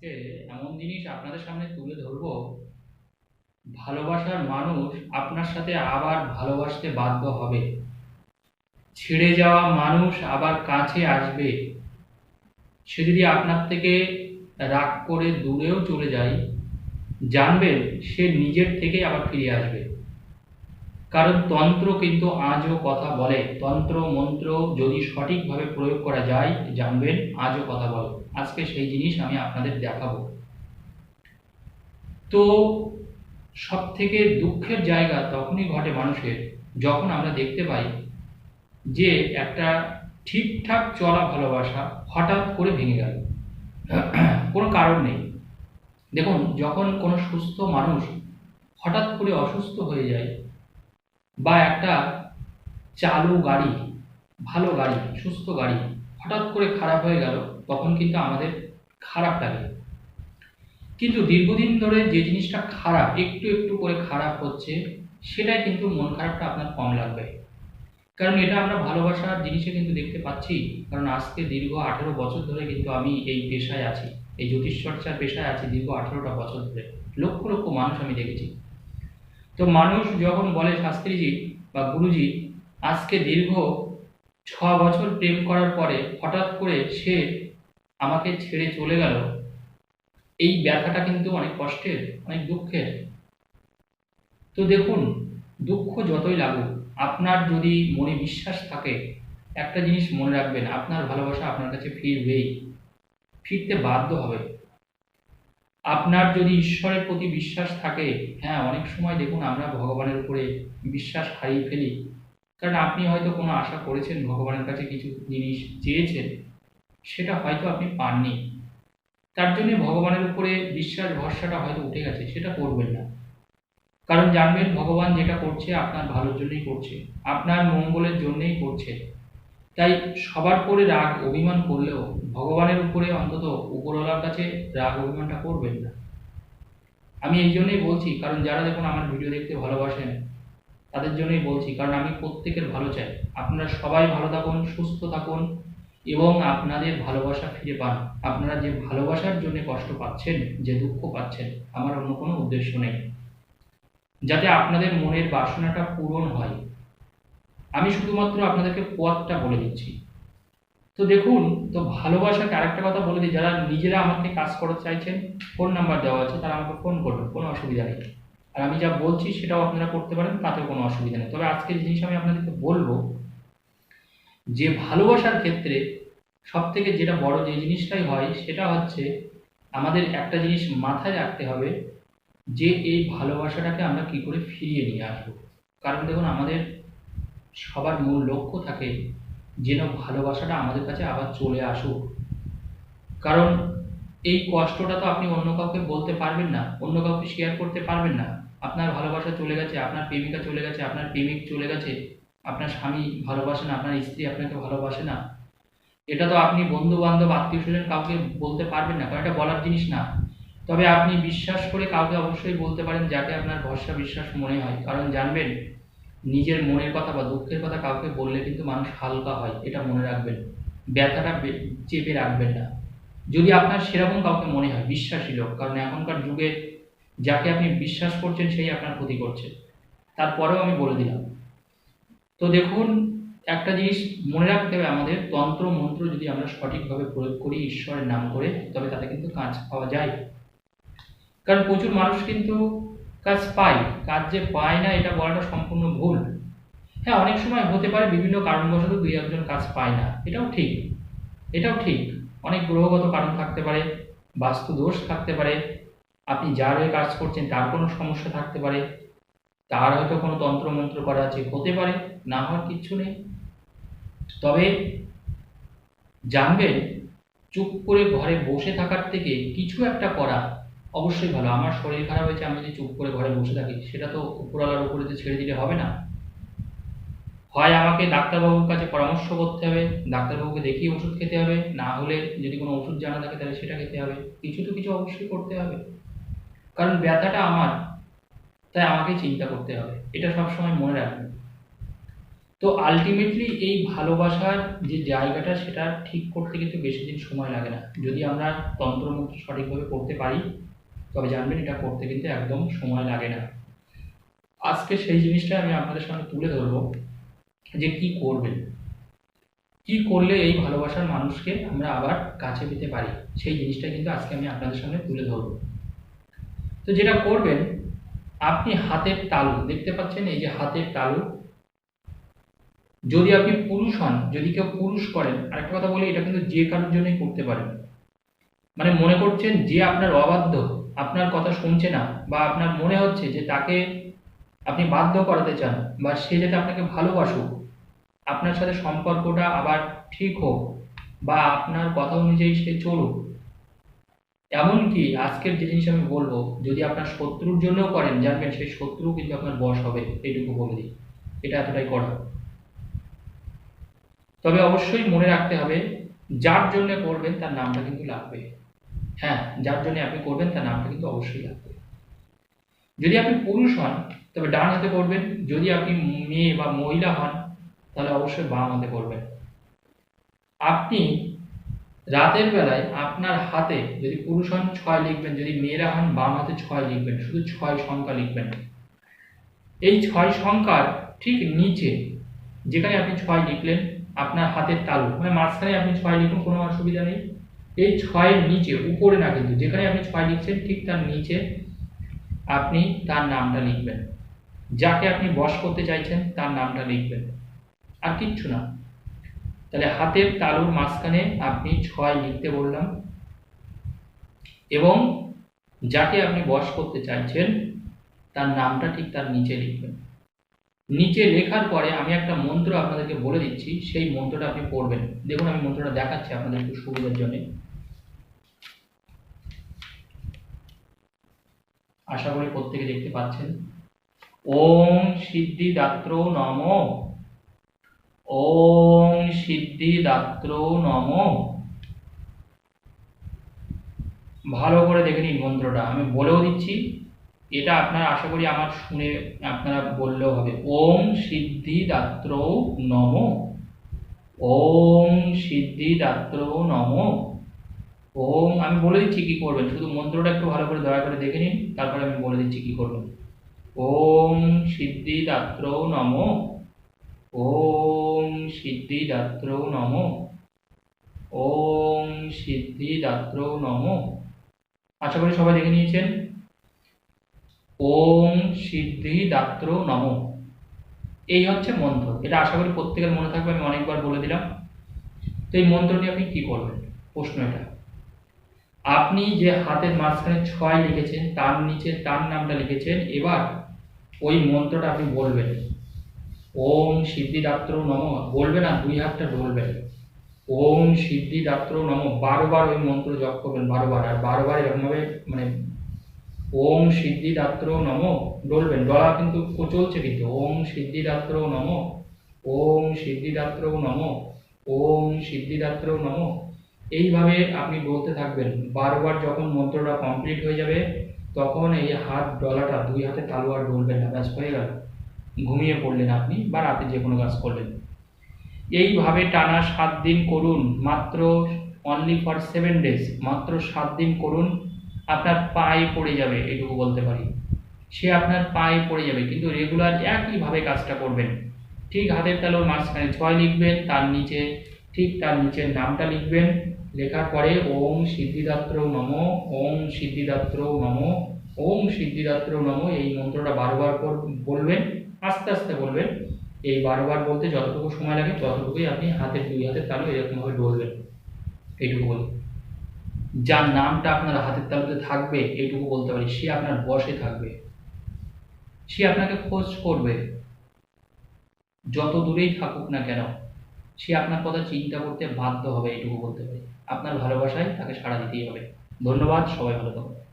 আজকে এমন জিনিস আপনাদের সামনে তুলে ধরবো। ভালোবাসার মানুষ আপনার সাথে আবার ভালোবাসতে বাধ্য হবে। ছেড়ে যাওয়া মানুষ আবার কাছে আসবে। সে যদি আপনার থেকে রাগ করে দূরেও চলে যায়, জানবেন সে নিজের থেকেই আবার ফিরে আসবে। কারণ তন্ত্র কিন্তু আজও কথা বলে। তন্ত্র, মন্ত্র যদি সঠিকভাবে প্রয়োগ করা যায়, জানবেন, আজও কথা বলে। আজকে সেই জিনিস আমি আপনাদের দেখাবো। তো সব থেকে দুঃখের জায়গা তখনই ঘটে মানুষের, যখন আমরা দেখতে পাই যে একটা ঠিকঠাক চলা ভালোবাসা হঠাৎ করে ভেঙে গেল। কোনো কারণ নেই। দেখুন, যখন কোনো সুস্থ মানুষ হঠাৎ করে অসুস্থ হয়ে যায় বা একটা চালু গাড়ি, ভালো গাড়ি, সুস্থ গাড়ি হঠাৎ করে খারাপ হয়ে গেল, তখন কিন্তু আমাদের খারাপ লাগে। কিন্তু দীর্ঘদিন ধরে যে জিনিসটা খারাপ, একটু একটু করে খারাপ হচ্ছে, সেটাই কিন্তু মন খারাপটা আপনার কম লাগবে। কারণ এটা আমরা ভালোবাসার জিনিসে কিন্তু দেখতে পাচ্ছি, কারণ আজকে দীর্ঘ আঠেরো বছর ধরে কিন্তু আমি এই পেশায় আছি, এই জ্যোতিষ চর্চার পেশায় আছি দীর্ঘ আঠেরোটা বছর ধরে। লক্ষ লক্ষ মানুষ আমি দেখেছি। তো মানুষ যখন বলে শাস্ত্রীজি বা গুরুজি, আজকে দীর্ঘ ছ বছর প্রেম করার পরে হঠাৎ করে সে আমাকে ছেড়ে চলে গেল, এই ব্যথাটা কিন্তু অনেক কষ্টের, অনেক দুঃখের। তো দেখুন, দুঃখ যতই লাগুক, আপনার যদি মনে বিশ্বাস থাকে, একটা জিনিস মনে রাখবেন, আপনার ভালোবাসা আপনার কাছে ফিরবেই। ফিরতে বাধ্য হবে। আপনার যদি ঈশ্বরের প্রতি বিশ্বাস থাকে হ্যাঁ অনেক সময় দেখুন আমরা ভগবানের উপরে বিশ্বাস হারিয়ে ফেলি। কারণ আপনি হয়তো কোনো আশা করেছেন ভগবানের কাছে কিছু জিনিস চেয়েছেন, সেটা হয়তো আপনি পাননি। তার জন্য ভগবানের উপরে বিশ্বাস, ভরসাটা হয়তো উঠে গেছে, সেটা করবেন না। কারণ জানবেন ভগবান যেটা করছে আপনার ভালোর জন্যই করছে, আপনার মঙ্গলের জন্যই করছে। তাই সবার করে রাগ অভিমান করলেও ভগবানের উপরে অন্তত উপরওয়ালার কাছে রাগ অভিমানটা করবেন না। আমি এই জন্যই বলছি, কারণ যারা দেখুন আমার ভিডিও দেখতে ভালোবাসেন, তাদের জন্যই বলছি, কারণ আমি প্রত্যেকের ভালো চাই। আপনারা সবাই ভালো থাকুন, সুস্থ থাকুন, এবং আপনাদের ভালোবাসা ফিরে পান। আপনারা যে ভালোবাসার জন্য কষ্ট পাচ্ছেন, যে দুঃখ পাচ্ছেন, আমার অন্য কোনো উদ্দেশ্য নেই। যাতে আপনাদের মনের বাসনাটা পূরণ হয়। আমি শুধুমাত্র আপনাদেরকে পথটা বলে দিচ্ছি। তো দেখুন, তো ভালোবাসাকে আরেকটা কথা বলে দিই। যারা নিজেরা আমাকে কাজ করতে চাইছেন ফোন নাম্বার দেওয়া আছে, তারা আমাকে ফোন করবেন, কোনো অসুবিধা নেই। আর আমি যা বলছি সেটাও আপনারা করতে পারেন, তাতেও কোনো অসুবিধা নেই। তবে আজকের জিনিস আমি আপনাদেরকে বলব, যে ভালোবাসার ক্ষেত্রে সব থেকে যেটা বড় যে জিনিসটাই হয়, সেটা হচ্ছে আমাদের একটা জিনিস মাথায় রাখতে হবে, যে এই ভালোবাসাটাকে আমরা কি করে ফিরিয়ে নিয়ে আসব। কারণ দেখুন, আমাদের সবার মূল লক্ষ্য থাকে যেন ভালোবাসাটা আমাদের কাছে আবার চলে আসুক। কারণ এই কষ্টটা তো আপনি অন্য কাউকে বলতে পারবেন না, অন্য কাউকে শেয়ার করতে পারবেন না। আপনার ভালোবাসা চলে গেছে, আপনার প্রেমিকা চলে গেছে, আপনার প্রেমিক চলে গেছে, আপনার স্বামী ভালোবাসে না, আপনার স্ত্রী আপনাকে ভালোবাসে না। এটা তো আপনি বন্ধু বান্ধব আত্মীয় স্বজন কাউকে বলতে পারবেন না, কারণ এটা বলার জিনিস না। তবে আপনি বিশ্বাস করে কাউকে অবশ্যই বলতে পারেন যাকে আপনার ভরসা, বিশ্বাস মনে হয়। কারণ জানবেন নিজের মনের কথা বা দুঃখের কথা কাউকে বললে কিন্তু মানুষ হালকা হয়, এটা মনে রাখবেন। ব্যথাটা চেপে রাখবেন না। যদি আপনার সেরকম কাউকে মনে হয়, বিশ্বাসী লোক, কারণ এখনকার যুগে যাকে আপনি বিশ্বাস করছেন, সেই আপনার ক্ষতি করছে। তারপরেও আমি বলে দিলাম। তো দেখুন, একটা জিনিস মনে রাখতে হবে আমাদের, তন্ত্র, মন্ত্র যদি আমরা সঠিকভাবে প্রয়োগ করি ঈশ্বরের নাম করে, তবে তাতে কিন্তু কাজ পাওয়া যায়। কারণ প্রচুর মানুষ কিন্তু কাজ পাই, কাজ যে পায় না, এটা বলাটা সম্পূর্ণ ভুল। হ্যাঁ অনেক সময় হতে পারে বিভিন্ন কারণবশত দুই একজন কাজ পায় না। এটাও ঠিক। এটাও ঠিক। অনেক গ্রহগত কারণ থাকতে পারে, বাস্তু দোষ থাকতে পারে, আপনি যার হয়ে কাজ করছেন তার কোনো সমস্যা থাকতে পারে, তার হয়তো কোনো তন্ত্রমন্ত্র করা আছে, হতে পারে, না হওয়ার কিচ্ছু নেই। তবে জানবেন, চুপ করে ঘরে বসে থাকার থেকে কিছু একটা করা অবশ্যই ভালো। আমার শরীর খারাপ হয়েছে, আমি যদি চুপ করে ঘরে বসে থাকি, সেটা তো উপরওয়ালার উপরে তো ছেড়ে দিলে হবে না। হয় আমাকে ডাক্তারবাবুর কাছে পরামর্শ করতে হবে, ডাক্তারবাবুকে দেখিয়ে ওষুধ খেতে হবে, না হলে যদি কোনো ওষুধ জানা থাকে তাহলে সেটা খেতে হবে। কিছু তো কিছু অবশ্যই করতে হবে। কারণ ব্যথাটা আমার, তাই আমাকে চিন্তা করতে হবে। এটা সবসময় মনে রাখবেন তো আলটিমেটলি এই ভালোবাসার যে জায়গাটা, সেটা ঠিক করতে কিন্তু বেশি দিন সময় লাগে না। যদি আমরা তন্ত্রমন্ত্র সঠিকভাবে করতে পারি তবে জানবেন এটা করতে কিন্তু একদম সময় লাগে না। আজকে সেই জিনিসটা আমি আপনাদের সামনে তুলে ধরবো যে কি করবেন। কি করলে এই ভালোবাসার মানুষকে আমরা আবার কাছে পেতে পারি? সেই জিনিসটা কিন্তু আজকে আমি আপনাদের সামনে তুলে ধরবো। তো যেটা করবেন, আপনি হাতের তালু, দেখতে পাচ্ছেন এই যে হাতের তালু। যদি আপনি পুরুষ হন, যদি কেউ পুরুষ করেন, আরেকটা কথা বলি, এটা কিন্তু যে কারোর জন্যই করতে পারেন। মানে মনে করছেন যে আপনার অবাধ্য আপনার কথা শুনছে না বা আপনার মনে হচ্ছে যে তাকে আপনি বাধ্য করাতে চান বা সে যাতে আপনাকে ভালোবাসুক, আপনার সাথে সম্পর্কটা আবার ঠিক হোক বা আপনার কথা অনুযায়ী সে চলুক, এমনকি আজকের যে জিনিস আমি বলব, যদি আপনার শত্রুর জন্যও করেন জানবেন সেই শত্রু কিন্তু আপনার বশ হবে, এইটুকু বলে দিই। এটা এতটাই করা। তবে অবশ্যই মনে রাখতে হবে, যার জন্য করবেন তার নামটা কিন্তু লাগবে হ্যাঁ যার জন্য আপনি করবেন, তার নামটা কিন্তু অবশ্যই লাগবে যদি আপনি পুরুষ হন, তবে ডান হাতে করবেন যদি আপনি মেয়ে বা মহিলা হন, তাহলে অবশ্যই বাম হাতে করবেন আপনি রাতের বেলায় আপনার হাতে যদি পুরুষ হন, ছয় লিখবেন। যদি মেয়েরা হন, বাম হাতে ছয় লিখবেন। শুধু ছয় সংখ্যা লিখবেন। এই ছয় সংখ্যার ঠিক নিচে যেখানে আপনি ছয় লিখলেন, আপনার হাতের তালু মানে মাঝখানে আপনি ছয় লিখুন, কোনো অসুবিধা নেই। এই ছয়ের নিচে, উপরে না কিন্তু, যেখানে আপনি ছয় লিখছেন, ঠিক তার নিচে আপনি তার নামটা লিখবেন। যাকে আপনি বশ করতে চাইছেন, তার নামটা লিখবেন। আর কিচ্ছু না। তাহলে হাতের তালুর মাঝখানে আপনি ছয় লিখতে বললাম। এবং যাকে আপনি বশ করতে চাইছেন, তার নামটা ঠিক তার নিচে লিখবেন। নিচে লেখার পরে আমি একটা মন্ত্র আপনাদেরকে বলে দিচ্ছি, সেই মন্ত্রটা আপনি পড়বেন। দেখুন, আমি মন্ত্রটা দেখাচ্ছি আপনাদের একটু সুবিধার জন্য। আশা করি প্রত্যেকে দেখতে পাচ্ছেন। ওম সিদ্ধিদাত্র নম। ওম সিদ্ধিদাত্র নম। ভালো করে দেখে নিন মন্ত্রটা, আমি বলেও দিচ্ছি। এটা আপনারা আশা করি আমার শুনে আপনারা বললেও হবে। ওম সিদ্ধিদাত্র নম। ওম সিদ্ধিদাত্র নম। ওম, আমি বলে দিচ্ছি কি করবেন? শুধু মন্ত্রটা একটু ভালো করে দয়া করে দেখে নিন, তারপরে আমি বলে দিচ্ছি কি করবেন। ওম সিদ্ধিদাত্র নম। ওম সিদ্ধিদাত্র নম। ওম সিদ্ধিদাত্র নম। আশা করি সবাই দেখে নিয়েছেন। ওম সিদ্ধিদাত্র নম। এই হচ্ছে মন্ত্র। এটা আশা করি প্রত্যেকের মনে থাকবে, আমি অনেকবার বলে দিলাম। তো এই মন্ত্রটি আপনি কি করবেন? প্রশ্ন এটা। আপনি যে হাতের মাঝখানে ছয় লিখেছেন, তার নিচে তার নামটা লিখেছেন, এবার ওই মন্ত্রটা আপনি বলবেন। ওম সিদ্ধিদাত্র নম বলবেন আর দুই হাতটা বলবেন। ওম সিদ্ধিদাত্র নম, বারোবার ওই মন্ত্র জপ করবেন, বারোবার, আর বারোবার এরকমভাবে মানে ওম সিদ্ধিদাত্র নম ডলবেন ডলা কিন্তু চলছে কিন্তু, ওম সিদ্ধিদাত্র নম, ওম সিদ্ধিদাত্র নম, ওম সিদ্ধিদাত্র নম। এইভাবে আপনি বলতে থাকবেন, বারবার যখন মন্ত্রটা কমপ্লিট হয়ে যাবে, তখন এই হাত ডলাটা দুই হাতে তালুয়ার ডলবেন না, ব্যাস হয়ে গেল। ঘুমিয়ে পড়লেন আপনি বা রাতে যে কোনো কাজ করলেন। এইভাবে টানা সাত দিন করুন, মাত্র অনলি ফর সেভেন ডেজ মাত্র সাত দিন করুন, আপনার পায়ে পড়ে যাবে, এটুকু বলতে পারি। সে আপনার পায়ে পড়ে যাবে, কিন্তু রেগুলার একইভাবে কাজটা করবেন। ঠিক হাতের তালুর মাঝখানে ছয় লিখবেন, তার নিচে ঠিক তার নিচের নামটা লিখবেন। লেখার পরে, ওম সিদ্ধিদাত্র নম ওম সিদ্ধিদাত্র নম ওম সিদ্ধিদাত্র নম এই মন্ত্রটা বারবার বলবেন, আস্তে আস্তে বলবেন। এই বারবার বলতে যতটুকু সময় লাগে, ততটুকুই আপনি হাতের দুই হাতের তালু এরকমভাবে ডলবেন এইটুকু বলি যার নামটা আপনার হাতের তালুতে থাকবে, এইটুকু বলতে পারি। সে আপনার বসে থাকবে। সে আপনাকে খোঁজ করবে। যত দূরেই থাকুক না কেন সে আপনার কথা চিন্তা করতে বাধ্য হবে এটুকু বলতে পারি। আপনার ভালোবাসায় তাকে সাড়া দিতেই হবে। ধন্যবাদ, সবাই ভালো থাকুন।